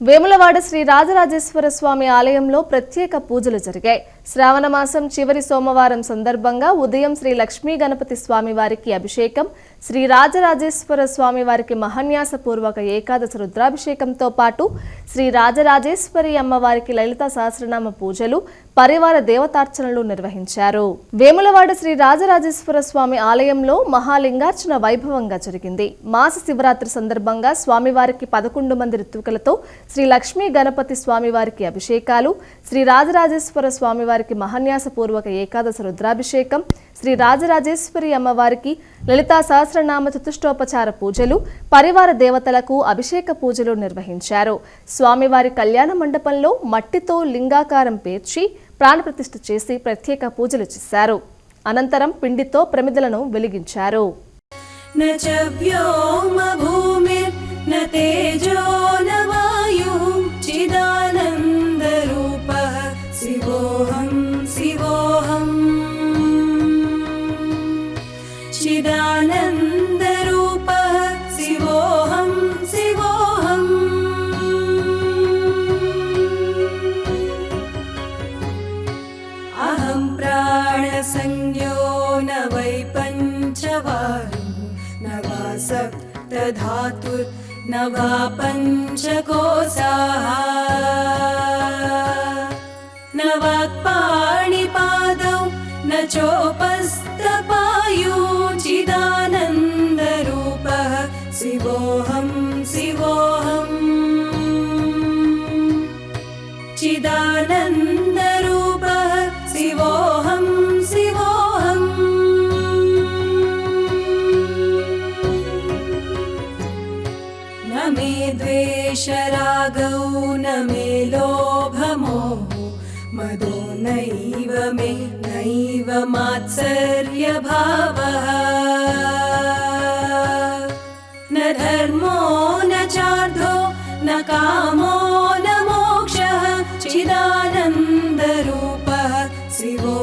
వేములవాడ శ్రీ రాజరాజేశ్వర స్వామి ఆలయంలో ప్రత్యేక పూజలు జరిగాయి. శ్రావణ మాసం చివరి సోమవారం సందర్భంగా ఉదయం శ్రీ లక్ష్మీ గణపతి స్వామి వారికి అభిషేకం శ్రీ రాజరాజేశ్వర స్వామి వారికి మహన్యాసపూర్వక ఏకాదశ రుద్రాభిషేకంతో పాటు శ్రీ రాజరాజేశ్వరి అమ్మవారికి లలిత సహస్రనామ పూజలు పరివార దేవతార్చనలు నిర్వహించారు. వేములవాడ శ్రీ రాజరాజేశ్వర స్వామి ఆలయంలో మహాలింగార్చన వైభవంగా జరిగింది. మాస శివరాత్రి సందర్భంగా స్వామివారికి పదకొండు మంది ఋతువుకలతో శ్రీ లక్ష్మీ గణపతి స్వామివారికి అభిషేకాలు శ్రీ రాజరాజేశ్వర స్వామివారికి మహన్యాసపూర్వక ఏకాదశ రుద్రాభిషేకం శ్రీ రాజరాజేశ్వరి అమ్మవారికి లలితా సహస్రనామ చతుష్టోపచార పూజలు పరివార దేవతలకు అభిషేక పూజలు నిర్వహించారు స్వామివారి కళ్యాణ మండపంలో మట్టితో లింగాకారం పేర్చి ప్రాణప్రతిష్ఠ చేసి ప్రత్యేక పూజలు చేశారు అనంతరం పిండితో ప్రమిదలను వెలిగించారు न च व्योमभूमिर्न तेजो प्राणसंज्ञो न वै पञ्चवायु न वा सप्तधातुर्न वा पञ्चकोशाः न वाक्पाणिपादौ न चोपस्तपायुचिदानन्दरूपः शिवोऽहं शिवोऽहम्। चिदानन्दरूपः मे द्वेषरागौ न मे लोभमोहो मदो नैव मे नैव मात्सर्यभावः। न धर्मो न चार्धो न कामो न मोक्षः। चिदानन्दरूपः शिवो